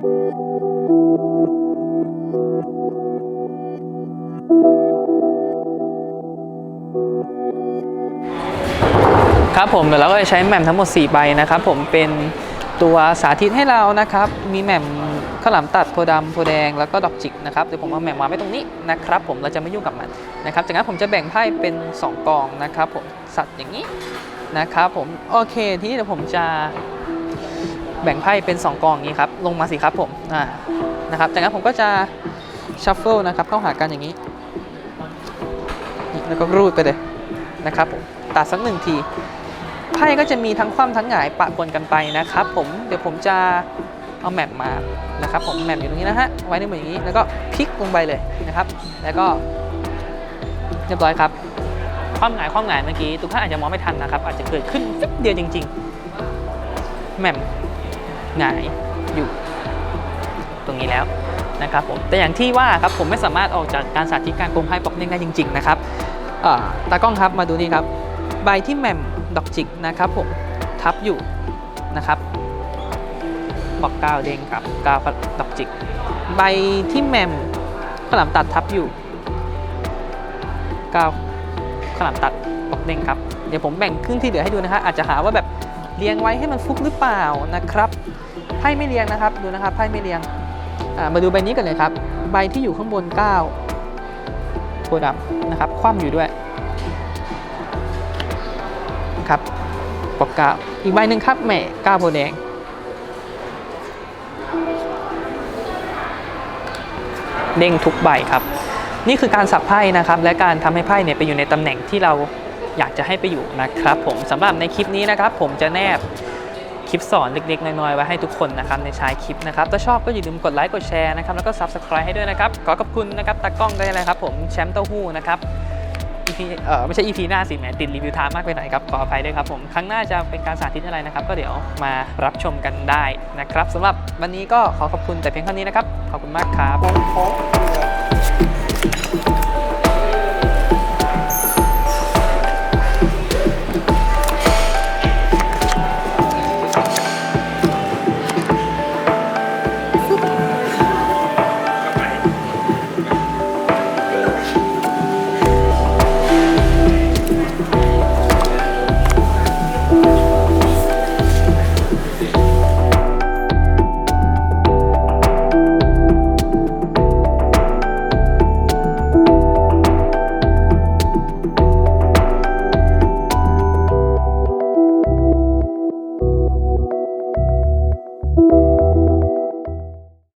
ครับผมเดี๋ยวเราก็จะใช้แหม่มทั้งหมด 4 ใบนะครับผมเป็นตัวสาธิตให้เรานะครับ มีแหม่มข้าวหลามตัดโพธิ์ดำโพแดงแล้วก็ดอกจิกนะครับเดี๋ยวผมเอาแหม่มวางไว้ตรงนี้นะครับผมเราจะไม่ยุ่งกับมันนะครับจากนั้นผมจะแบ่งไพ่เป็น 2 กองนะครับผมสัตว์อย่างนี้นะครับผมโอเคทีนี้เดี๋ยวผมจะ แบ่งไพ่เป็น 2 กองอย่างนี้ครับลงมาสิครับผมอ่านะครับจากนั้นผมก็จะชัฟเฟิลนะครับเข้าหากันอย่างนี้ แล้วก็รูดไปเลยนะครับผมตัดสักหนึ่งทีไพ่ก็จะมีทั้งคว่ำทั้งหงายปะปนกันไปนะครับ ผมเดี๋ยวผมจะเอาแมปมานะครับผมแมปอยู่ตรงนี้นะฮะไว้ในมืออย่างนี้แล้วก็พลิกลงไปเลยนะครับ แล้วก็เรียบร้อยครับคว่ำหงายคว่ำหงายเมื่อกี้ทุกท่านอาจจะมองไม่ทันนะครับ อาจจะเกิดขึ้นเดียวจริง ๆแหม่ม หงายอยู่ตรงนี้แล้วนะครับผมแต่อย่างที่ว่าครับผมไม่สามารถออกจากการสาธิตการโกงไพ่ปอกเด้งได้จริง ๆ นะครับตากล้องครับมาดูนี่ครับ ใบที่แหม่มดอกจิกนะครับผมทับอยู่นะครับบอกก้าวเด้งกับก้าวดอกจิก ใบที่แหม่มขลามตัดทับอยู่ก้าวขลามตัดบอกเด้งครับเดี๋ยวผมแบ่งครึ่งที่เหลือให้ดูนะฮะอาจจะหาว่าแบบ เรียงไว้ให้มันฟุกหรือเปล่านะครับไพ่ไม่เรียงนะครับดูนะครับไพ่ไม่เรียงมาดูใบนี้กันเลยครับ ใบที่อยู่ข้างบน9ตัวดำนะครับ คว่ำอยู่ด้วยครับปอกเก้าอีกใบหนึ่งครับแหม่ก้าโพแดงเด้งทุกใบครับ นี่คือการสับไพ่นะครับ และการทำให้ไพ่เนี่ยไปอยู่ในตำแหน่งที่เรา อยากจะให้ไปอยู่นะครับผมสำหรับในคลิปนี้นะครับผมจะแนบคลิปสอนเล็กๆ น้อยๆ ไว้ให้ทุกคนนะครับในชายคลิปนะครับถ้าชอบก็อย่าลืมกดไลค์กดแชร์นะครับแล้วก็ subscribe ให้ด้วยนะครับขอขอบคุณนะครับตากล้องได้เลยครับผมแชมป์เต้าหู้นะครับ EP เอ่อไม่ใช่ EP หน้าสิแหมติดรีวิวทม์มากไปหน่อยครับขออภัยด้วยครับผมครั้งหน้าจะเป็นการสาธิตอะไรนะครับ ก็เดี๋ยวมารับชมกันได้นะครับสำหรับวันนี้ก็ขอขอบคุณแต่เพียงเท่านี้นะครับขอบคุณมากครับ